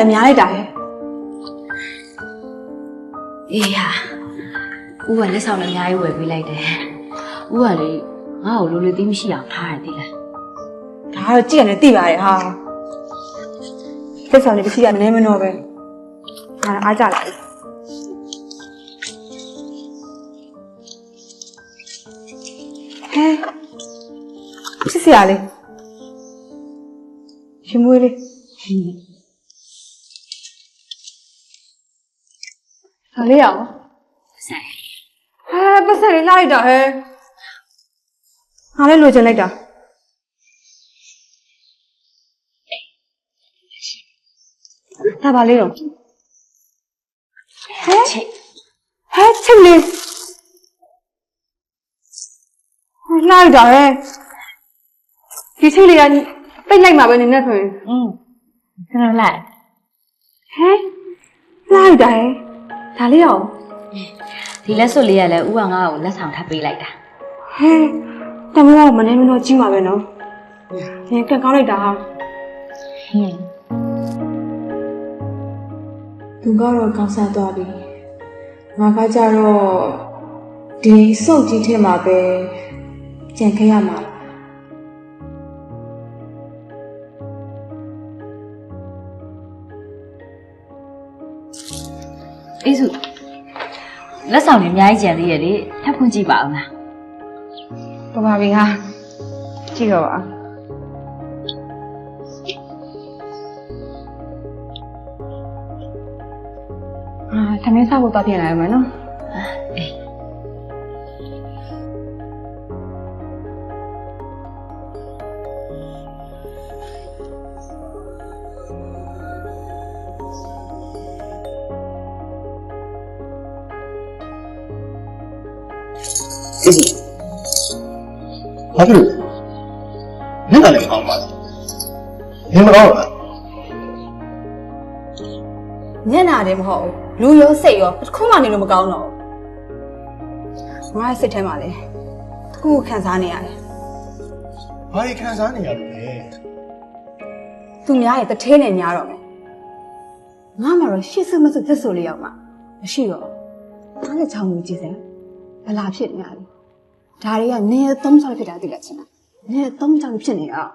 ပစ္စည်းရတယ်များလိုက်တာဟဲ့အေးဟာဦးကလက်ဆောင်လည်းအများကြီးဝယ်ပေးလိုက်တယ်ဦးကလေငါ့ကိုလိုလိုသိမရှိအောင်ထားရတယ်သိလားဒါကတော့ကြည့်ရတယ်သိပါတယ်ဟာလက်ဆောင်လေးပစ္စည်းကနည်းမနှောပဲငါအားကြလာပြီဟဲ့ပစ္စည်းရလေးရှင်မွေးလေး ဒါလေးရအောင်ဆိုင်ဟဲ့ပတ်စံလေးလိုက်တာဟဲ့ငါလည်းလိုချင်လိုက်တာဒါပါလေးတော့ဟဲ့ချိတ်ဟဲ့ချစ်လေးဟဲ့လိုက်တာဟဲ့ဒီချစ်လေးကပိတ်လိုက်မှာပဲနင်းနဲ့ဆိုရင်อืมခဏလိုက်ဟဲ့လိုက်တာဟဲ့ ဒါလေးရောဒီလက်စွပ်လေးကလည်းဦးကငါ့ကိုလက်ဆောင်ထားပေးလိုက်တာဟဲ့တမလို့မနေမလို့ကြီးမှာပဲနော်ညကကောင်းလိုက်တာဟာဟင်းသူကတော့ကောင်းဆန်းသွားပြီငါကကြတော့ဒီစုပ်ကြီးထဲမှာပဲကြံခဲ့ရမှာ အေးစုလက်ဆောင်လည်းအများကြီးကြံသေးရဲ့လေထပ်ဖွင့်ကြည့်ပါအောင်လားတော်ပါပြီဟာကြည့်တော့ပါအာထမင်းစားဖို့တော့ပြင်လာရမယ်နော် အေးစီဘာဖြစ်လို့လဲမျက်နှာလည်းကောင်းပါလားနင်မကောင်းလားညံ့နာတယ်မဟုတ်ဘူးလူရောစိတ်ရောတစ်ခုမှနေလို့မကောင်းတော့ဘူးငါရဲ့စိတ်ထဲမှာလေတစ်ခုခုခံစားနေရတယ်ဘာကြီးခံစားနေရလို့လဲသူများရဲ့တထဲနဲ့များတော့မယ်ငါမှတော့ရှစ်စမစသက်ဆိုလေးရောက်မှမရှိတော့ဘူးငါလည်းချောင်းမှုကြည့်စမ်းဘလာဖြစ်နေရလဲ ဒါတွေကနင်းသုံးချောင်းဖြစ်တာသိလားချင်းလားနင်းသုံးချောင်းဖြစ်နေအောင်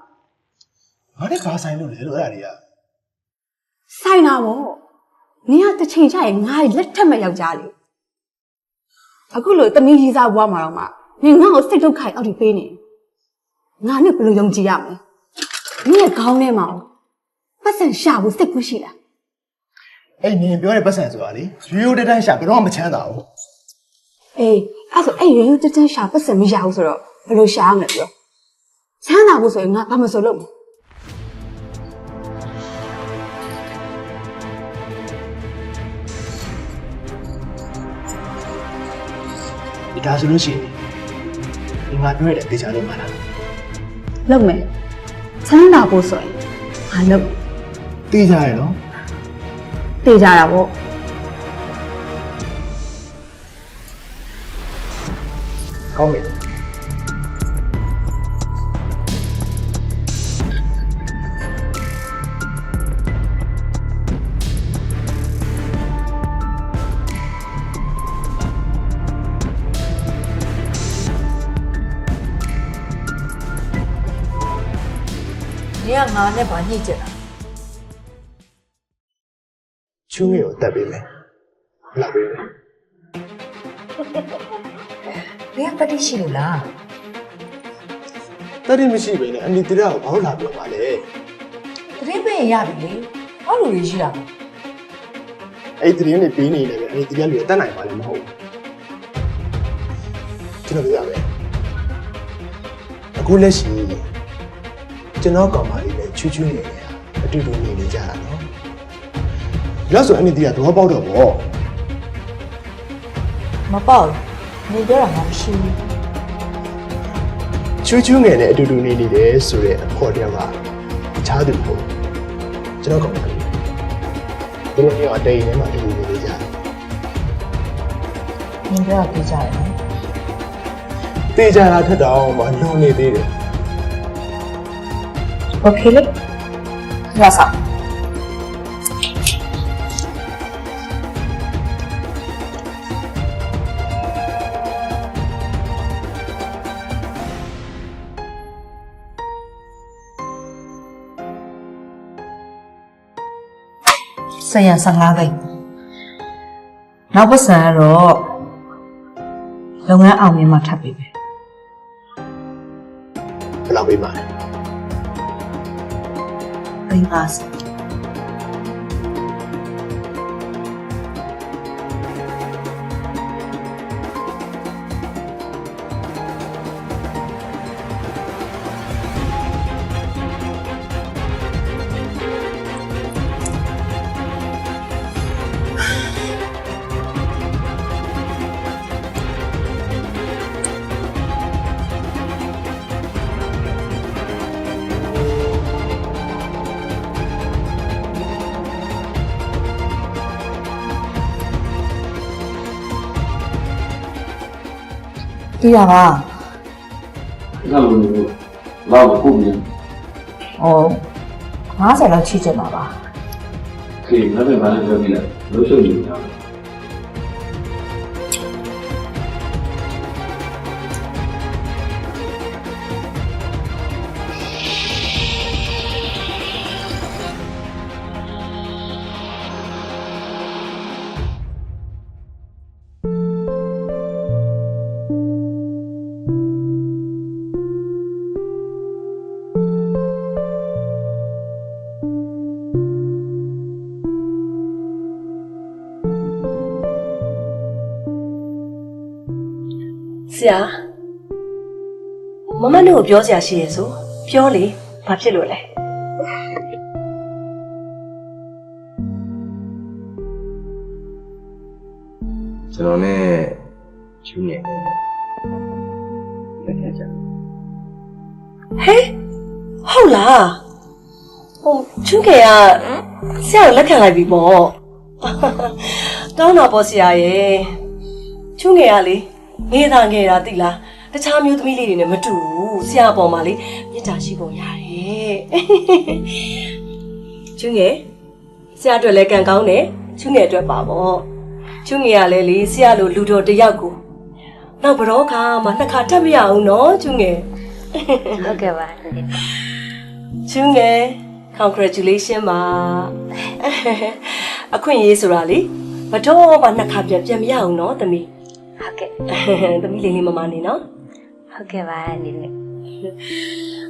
ငါနဲ့ဘာဆိုင်လို့လဲလို့အဲ့ဒါတွေကဆိုင်တာပေါ့နင်ကတစ်ချိန်ကျရင်ငါ့လက်ထက်မဲ့ယောက်ျားလေအခုလိုတမီးကြီးစားဘွားမှာတော့မှနင်ငါ့ကိုစိတ်ဒုက္ခအောက်ထိပေးနေငါနဲ့ဘယ်လိုယုံကြည်ရမလဲနင်ရဲ့ခေါင်းထဲမှာပတ်စံရှာဖို့စိတ်ကူးရှိလားအဲ့နင်ပြောတဲ့ပတ်စံဆိုတာလေရိုးရိုးတန်းတန်းရှာဘယ်တော့မှမချမ်းသာဘူးအေး အဲ့ဆိုအဲ့ရွရွတန်းရှာပတ်စံမရဘူးဆိုတော့ဘယ်လိုရှာရမလဲပြောချမ်းသာဖို့ဆိုရင်ငါဘာမဆိုလုပ်မလဲဒီဒါဆိုလို့ရှိရင်ဒီငါပြောရတဲ့တေချာလုံးမှလားလုပ်မယ်ချမ်းသာဖို့ဆိုရင်ငါလုပ်တေချာရနော်တေးကြတာပေါ့ ကောင်းပြီနင်ကငါနဲ့ဗာညှိကြတာချူးငယ်ကိုတက် ပေးမယ်လာပေးမယ်နင်ကတတိရှိလို့လားတတိမရှိပဲနဲ့အနီတရာကိုဘာလို့လာပြောပါလဲတတိပင်ရပြီလေဘာလို့လဲရှိတာလဲအဲ့ဒီသတင်းတွေပေးနေတယ်ပဲအဲ့ဒီတရားတွေအတက်နိုင်ပါလည်းမဟုတ်ဘူးကျွန်တော်ပြောရမယ်အခုလက်ရှိကျွန်တော်ကောင်မလေးနဲ့ချူးချူးနေတယ်အတူတူနေနေကြတာနော်ဒါဆိုအဲ့ဒီတရားသဘောပေါက်တော့ဗောမပေါ့ဘူး နေပြောတာမှမရှိဘူးချူးချူးငယ်နဲ့အတူတူနေနေတယ်ဆိုတဲ့အခေါ်တရားကတခြားသူကိုကျွန်တော်ကောင်းတယ်သူတို့ကအတိတ်ထဲမှာအတူတူနေကြတယ်နေပြောတာကြည့်ကြတယ်တေချာတာထက်တော့မလုံနေသေးတယ်ဘာဖြစ်လဲရစား ဆယ်ရ15သိန်းနောက်ပတ်စံကတော့လုပ်ငန်းအောင်မြင်မှထပ်ပြီပဲဘယ်လောက်ပေးမှာလဲသိန်း50 သိတာပါ။ဒါလိုမျိုးလောက်ကိုပြင်း။ဟုတ်။90လောက်ချီးကျင်ပါပါ။ခေတ်လည်းပဲဘာလဲပြောပြလိုက်လို့ဆိုနေတာ။ ရာမမနဲ့ကိုပြောစရာရှိရဲ့ဆိုပြောလေဘာဖြစ်လို့လဲကျွန်တော်နဲ့ချူးနေတယ်လက်ထက်ကြဟဲဟုတ်လားဟိုချွန်းကေကဆရာကိုလက်ခံလိုက်ပြီပေါ့တောင်းတာပေါ့ဆရာရဲ့ချွန်းကေကလေ ငေးတာငေးတာသိလားတခြားမျိုးသမီးလေးတွေနဲ့မတူဘူးဆရာပေါ်မှာလေမြစ်တာရှိပုံရတယ်ချွန်းကေဆရာအတွက်လည်းကံကောင်းတယ်ချွန်းကေအတွက်ပါပေါ့ချွန်းကေကလည်းလေဆရာလိုလူတော်တစ်ယောက်ကိုနောက်ဘရောခါမှနှစ်ခါထပ်မရအောင်နော်ချွန်းကေဟုတ်ကဲ့ပါချွန်းငယ် congratulation ပါအခွင့်အရေးဆိုတာလေမတော့မှနှစ်ခါပြန်ပြန်မရအောင်နော်သမီးဟုတ်ကဲ့ သမီးလေးလေးမမနေနော်ဟုတ်ကဲ့ပါဒီနေ့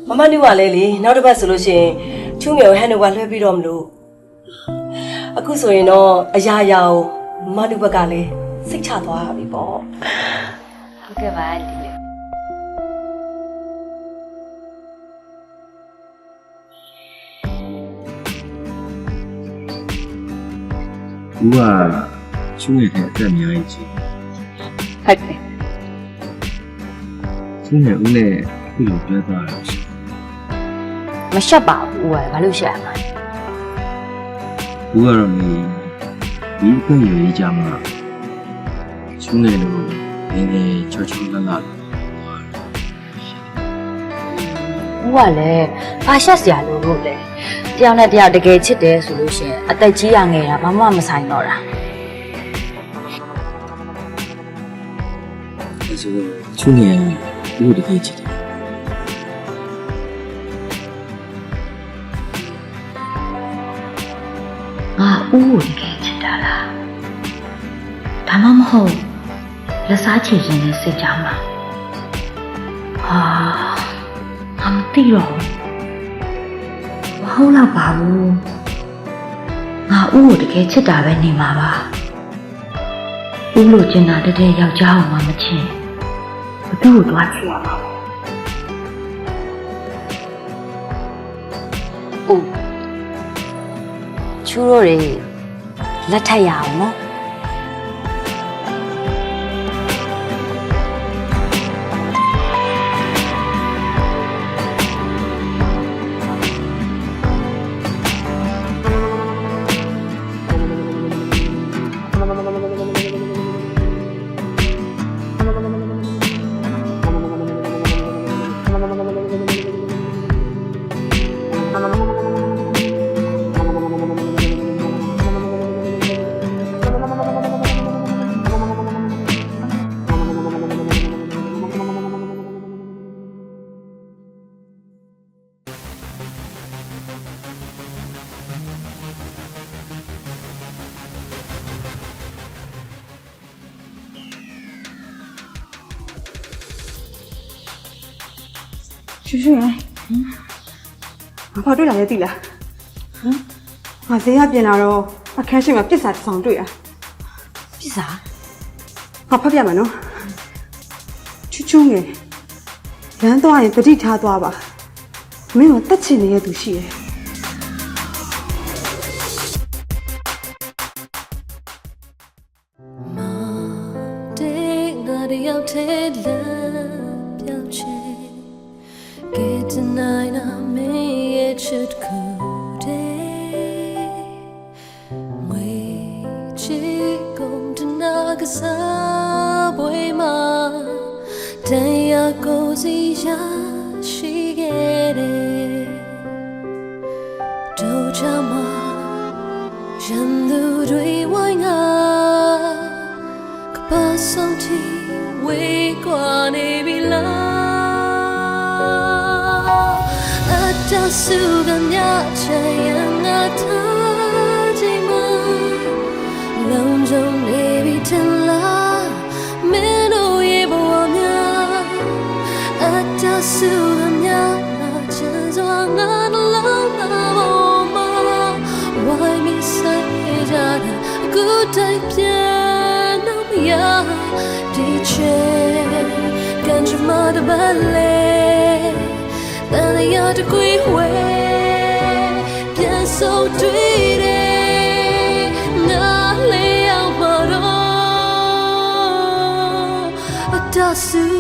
မမနုကလည်းလေနောက်တစ်ပတ်ဆိုလို့ရှိရင်ချွန်းငယ်ကိုဟန်နိုဗာလွှဲပြီးတော့မလို့အခုဆိုရင်တော့အရာရာကိုမမနုဘက်ကလည်းစိတ်ချသွားပြီပေါ့ဟုတ်ကဲ့ပါဒီနေ့ဦးကချူးနေတဲ့အသက်အများကြီးကြီး ဟုတ်ကဲ့ချူးနေဦးနဲ့အခုလိုပြောသွားတာရှိမရှက်ပါဘူးဦးကဘာလို့ရှက်ရမှာလဲဦးကတော့လေဒီအခွင့်အရေးကြမှာချူးနေလို့ငယ်ငယ်ချောချောလတ်လတ်ဦးကလည်းဘာရှက်စရာလို့လို့လဲတယောက်နဲ့တယောက်တကယ်ချစ်တယ်ဆိုလို့ရှိရင်အသက်ကြီးရငယ်တာဘာမှမဆိုင်တော့တာ အဲဆိုချူးနေဦးကိုတကယ်ချစ်တယ်ငါဦးကိုတကယ်ချစ်တာလားဒါမှမဟုတ်လက်စားချေခြင်းနဲ့စိတ်ကြမှာဟာငါမသိတော့ဘူးမဟုတ်တော့ပါဘူးငါဦးကိုတကယ်ချစ်တာပဲနေမှာပါဦးလို့ကျင်တာတကယ်ယောက်ျားအောင်မှမချင် ဘသူ့ကိုတွားချင်ရမှာဦးချူတို့တွေလက်ထပ်ရအောင်နော် ရွှေရွှေရယ်ငါဘာတွေ့လာလဲသိလားဟမ်ငါဈေးရပြင်လာတော့အခန်းရှိမှာပြစ်စာတစ်ဆောင်တွေ့ရပြစ်စာငါဖတ်ပြမယ်နော်ချူချူငယ်လမ်းသွားရင်တတိထားသွားပါမင်းကတက်ချင်နေတဲ့သူရှိတယ်တဲ့ငါတယောက်ထဲလမ်းပြောင်းချင် Get tonight I may it should go day ငွေချီကုန်တနာကစားပွဲမှာတရားကိုစီရရှိခဲ့တယ်တို့ချမှာရန်သူတွေ အတဆုကမြချင်ရငါထားချိန်မှာလုံးစုံနေပြီထင်လားမင်းတို့ရဲ့ဘဝများအတဆုကမြချင်စွာငါနှလုံးသားပေါ်မှာ Why me say that good day ပြန်တော့မရဒီချေက န်ချမတဘလေတန်ရတ